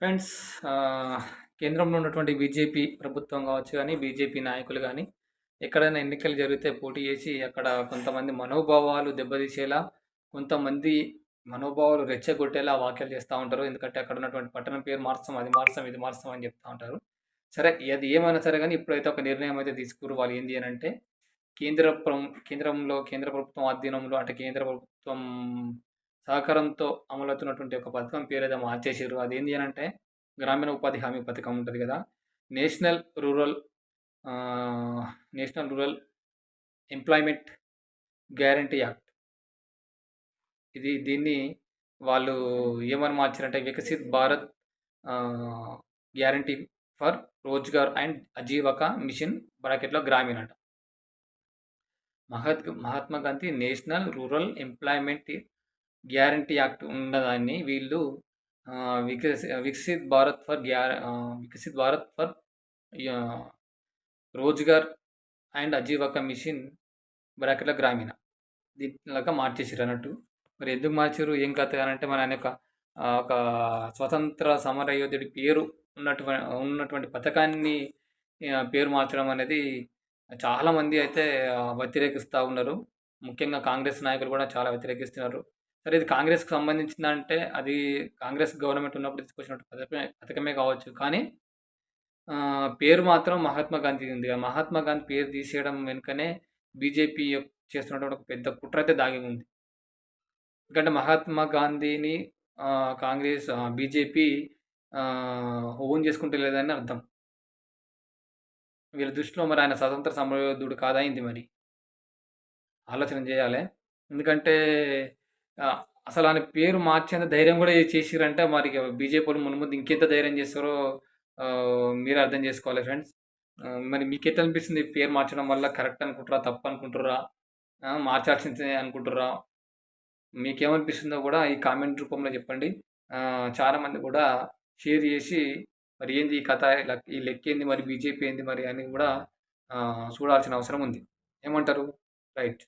Friends కేంద్రంలో ఉన్నటువంటి BJP ప్రభుత్వం కావచ్చు కానీ బీజేపీ నాయకులు కానీ ఎక్కడైనా ఎన్నికలు జరిగితే పోటీ చేసి అక్కడ కొంతమంది మనోభావాలు దెబ్బతీసేలా, కొంతమంది మనోభావాలు రెచ్చగొట్టేలా వ్యాఖ్యలు చేస్తూ ఉంటారు. ఎందుకంటే అక్కడ ఉన్నటువంటి పట్టణం పేరు మార్చం అది మార్చం ఇది మార్చం అని చెప్తూ ఉంటారు. సరే అది ఏమైనా సరే కానీ ఇప్పుడైతే ఒక నిర్ణయం అయితే తీసుకురు వాళ్ళు ఏంది అంటే కేంద్ర కేంద్రంలో కేంద్ర ప్రభుత్వం ఆధీనంలో అంటే కేంద్ర ప్రభుత్వం సహకారంతో అమలవుతున్నటువంటి ఒక పథకం పేరేదో మార్చేసిర్రు. అని అంటే గ్రామీణ ఉపాధి హామీ పథకం ఉంటుంది కదా national rural national rural employment guarantee act. ఇది దీన్ని వాళ్ళు ఏమని మార్చారంటే Viksit Bharat guarantee for Rozgar and Ajeevika mission బ్రాకెట్‌లో గ్రామీణ అంట. మహత్ Mahatma Gandhi national rural employment guarantee act ఉన్నదాన్ని వీళ్ళు వికసి వికసిత్ భారత్ ఫర్ గ్యా Viksit Bharat for Rozgar and Ajeevika mission బ్రాకెట్ల Gramin. దీనిలాగా మార్చేసిర్రన్నట్టు. మరి ఎందుకు మార్చిర్రు? ఏం కథ అనంటే మన ఆయన యొక్క ఒక స్వతంత్ర సమరయోధుడి పేరు ఉన్నటువంటి ఉన్నటువంటి పథకాన్ని పేరు మార్చడం అనేది చాలామంది అయితే వ్యతిరేకిస్తూ ఉన్నారు. ముఖ్యంగా కాంగ్రెస్ నాయకులు కూడా చాలా వ్యతిరేకిస్తున్నారు. సరే ఇది కాంగ్రెస్‌కి సంబంధించిందంటే అది కాంగ్రెస్ గవర్నమెంట్ ఉన్నప్పుడు తీసుకొచ్చినట్టు పథకమే పథకమే కావచ్చు. కానీ పేరు మాత్రం మహాత్మా గాంధీ ఉంది. మహాత్మా గాంధీ పేరు తీసేయడం వెనుకనే బీజేపీ చేస్తున్నటువంటి ఒక పెద్ద కుట్ర అయితే దాగి ఉంది. ఎందుకంటే మహాత్మా గాంధీని కాంగ్రెస్ బీజేపీ ఓన్ చేసుకుంటే లేదని అర్థం. వీళ్ళ దృష్టిలో మరి ఆయన స్వతంత్ర సమరయోధుడు కాదా మరి? ఆలోచన చేయాలి ఎందుకంటే అసలు ఆయన పేరు మార్చేంత ధైర్యం కూడా చేసిరంటే మరి బీజేపీ వాళ్ళు మున్ముందు ఇంకెంత ధైర్యం చేస్తారో మీరు అర్థం చేసుకోవాలి ఫ్రెండ్స్. మరి మీకు ఎట్లా అనిపిస్తుంది? పేరు మార్చడం వల్ల కరెక్ట్ అనుకుంటుర్రా? తప్పు అనుకుంటుర్రా? మార్చాల్సింది మార్చాల్సిందే అనుకుంటుర్రా? మీకేమనిపిస్తుందో కూడా ఈ కామెంట్ రూపంలో చెప్పండి. చాలామంది కూడా షేర్ చేసి మరి ఏంది ఈ కథ? ఈ లెక్క ఏంది మరి బీజేపీ ఏంది మరి అని కూడా చూడాల్సిన అవసరం ఉంది. ఏమంటారు? రైట్.